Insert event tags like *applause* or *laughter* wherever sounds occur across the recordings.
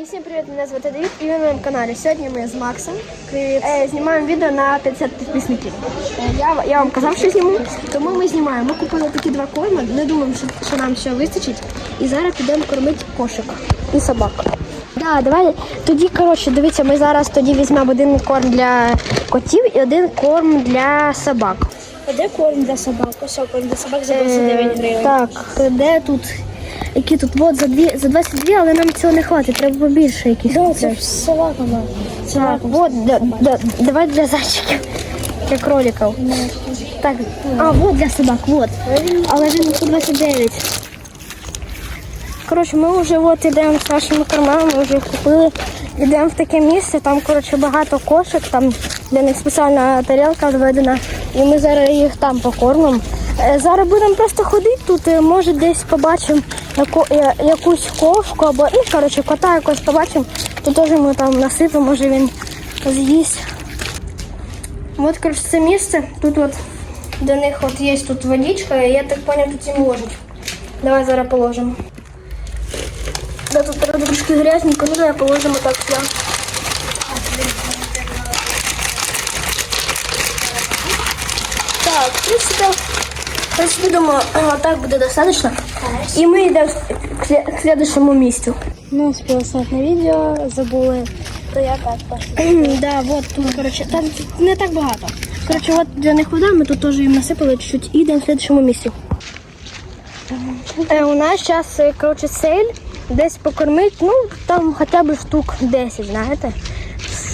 І всім привіт, мене звати Давід і ви на моєму каналі. Сьогодні ми з Максом е, знімаємо відео на 50 підписників. Е, я, я вам казав, що зніму, тому ми знімаємо. Ми купили такі два корми, не думаємо, що, що нам все вистачить. І зараз підемо кормити кошик і собак. Да, давай тоді, коротше, дивіться, ми зараз тоді візьмемо один корм для котів і один корм для собак. А де корм для собак? Ось корм для собак за 29 гривень. Так, де тут? Які тут? Вот за дві за 22, але нам цього не хватить, треба побільше якісь. Да, це ж собаками. Так, да, да, давай для зайчиків, для кроликів. Так, а, вот для собак, вот. Але він 129. Коротше, ми вже от йдемо з нашими кормами, ми вже купили. Йдемо в таке місце, там коротше, багато кошик, там для них спеціальна тарілка зведена. І ми зараз їх там покормимо. Е, Зараз будемо просто ходити тут, е, може десь побачимо яку, якусь кошку або ну, коротше, кота якось побачимо, то теж ми там насипемо, може він з'їсть. От, коротше, це місце. Тут от до них от є тут водичка, і я так поняв, тут їм ложать. Давай зараз положимо. Да, тут трошки грязненько, ну давай положимо так сюди. Так, в принципе, в принципе, думаю, так буде достаточно. І ми йдемо к к следующему місцю. Ну, успіла снять на відео, забули. То я так пошла. *clears throat* да, вот тут, короче, там не так багато. Короче, вот для них вода, ми тут теж їм насипали чуть-чуть і йдемо в следующему місці. Е, у нас зараз, короче, цель десь покормити, ну, там хоча б штук 10, знаєте.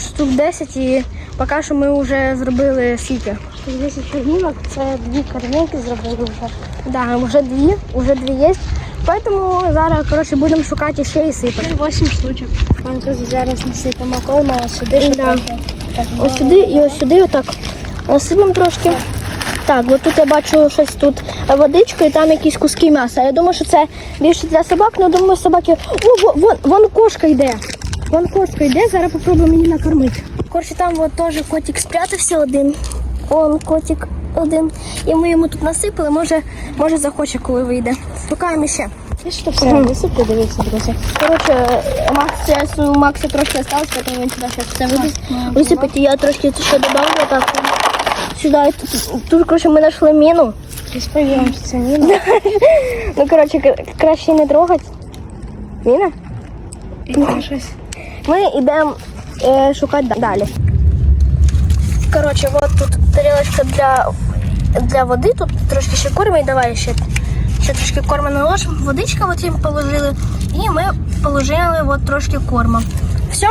Штук 10 і поки що ми вже зробили скільки. 10 чорнівок, це дві кормілки зробили вже. Да, вже дві, вже дві є. Поэтому зараз, короче, будемо шукати ще і сипати. 8 штучок. Тут зараз насипемо корма, а сюди Да. Так, Ось сюди і ось сюди отак насипемо трошки. Так, от тут я бачу щось тут водичку і там якісь куски м'яса. Я думаю, що це більше для собак, але думаю, собаки. О, во- вон, вон кошка йде. Вон кошка йде, зараз попробуємо її накормити. Коротше, там от теж котик спрятався один. Он котик один. І ми йому тут насипали, може, може захоче, коли вийде. Шукаємо ще. Ти що все висипи, дивіться, друзі. Коротше, Макс, у Макса трошки осталось, тому він сюди зараз все висипить. Висипати я трошки ще добавлю так. Сюди. Тут, тут коротше, ми знайшли міну. Перевіримо, що це міна. *laughs* Ну, коротше, краще не трогати. Міна? Щось. Ми йдемо е, шукати далі. Коротше, от тут тарілочка для, для води, тут трошки ще корму, і давай ще, ще трошки корму наложимо. Водичка от їм положили. І ми положили от трошки корму. Все,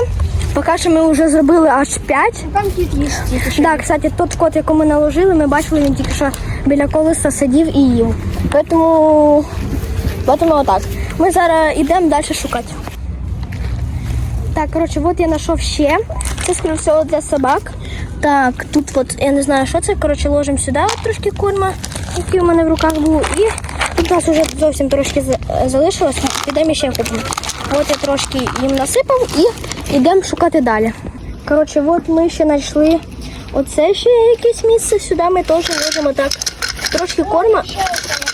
поки що ми вже зробили аж 5. Там кіт їсть тільки що. Так, кстати, тот кот, якому ми наложили, ми бачили, він тільки що біля колеса сидів і їв. Тому, тому отак. Ми зараз йдемо далі шукати. Так, коротше, от я знайшов ще. Це, скоріше всього, для собак. Так, тут от, я не знаю, що це. Коротше, ложимо сюди от трошки корма, який у мене в руках був. І тут у нас вже зовсім трошки за- залишилось. Підемо ще купимо. От я трошки їм насипав і йдемо шукати далі. Коротше, от ми ще знайшли оце ще якесь місце. Сюди ми теж ложимо так трошки корма.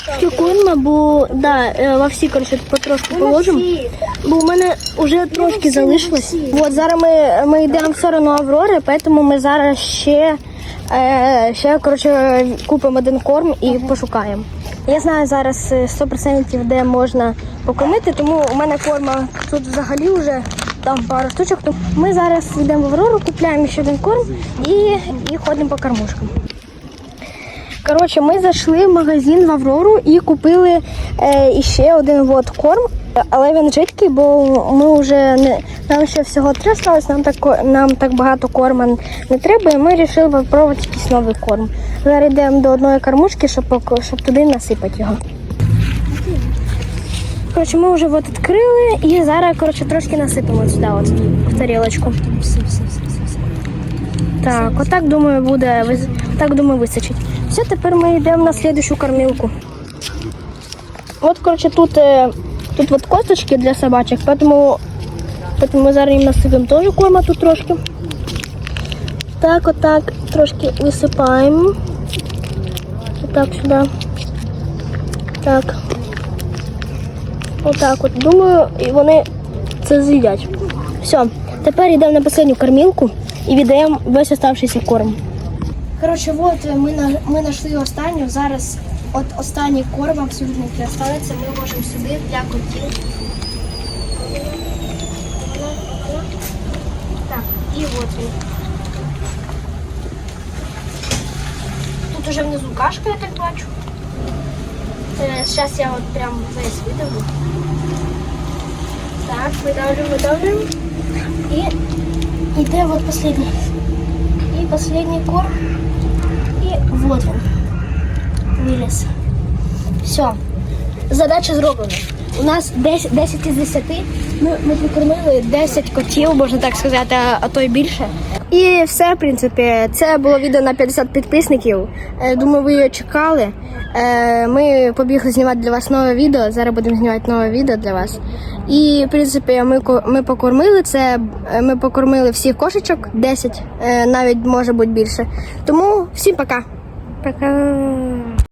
Трошки бо да, е, во всі коротше, потрошки положимо. Бо у мене вже трошки залишилось. От зараз ми, ми йдемо в сторону Аврори, тому ми зараз ще, е, ще коротше, купимо один корм і пошукаємо. Я знаю зараз е, 100% де можна покормити, тому у мене корма тут взагалі вже там пару штучок. Ми зараз йдемо в Аврору, купляємо ще один корм і, і ходимо по кормушкам. Коротше, ми зайшли в магазин в Аврору і купили е, іще один вот корм, але він жидкий, бо ми вже не нам ще всього три нам так нам так багато корма не треба, і ми вирішили попробувати якийсь новий корм. Зараз йдемо до одної кормушки, щоб, щоб туди насипати його. Коротше, ми вже от відкрили і зараз коротше, трошки насипемо сюди от, в тарілочку. Все, все. Так, отак думаю, буде так думаю, вистачить. Все, тепер ми йдемо на слідущу кормілку. От, коротше, тут, е, тут от косточки для собачок, поэтому ми зараз їм насипемо теж корма тут трошки. Так, отак трошки висипаємо. Отак сюди. Так. Отак от. Думаю, і вони це з'їдять. Все, тепер йдемо на останню кормілку і віддаємо весь оставшийся корм. Коротше, от ми, ми знайшли останню. Зараз от останній корм абсолютно який залишиться, ми можемо сюди для котів. Так, і от він. Тут уже внизу кашка, я так бачу. Зараз я от прям весь видавлю. Так, выдавливаем, выдавливаем. И йде вот последний. И последний корм. И вот он. Вылез. Все. Задача зроблена. У нас 10, 10 із 10. Ми, ми прикормили 10 котів, можна так сказати, а, а то й більше. І все, в принципі, це було відео на 50 підписників. Е, Думаю, ви його чекали. Е, Ми побігли знімати для вас нове відео. Зараз будемо знімати нове відео для вас. І, в принципі, ми, ми покормили це. е, Ми покормили всіх кошечок, 10, е, навіть може бути більше. Тому всім пока. Пока.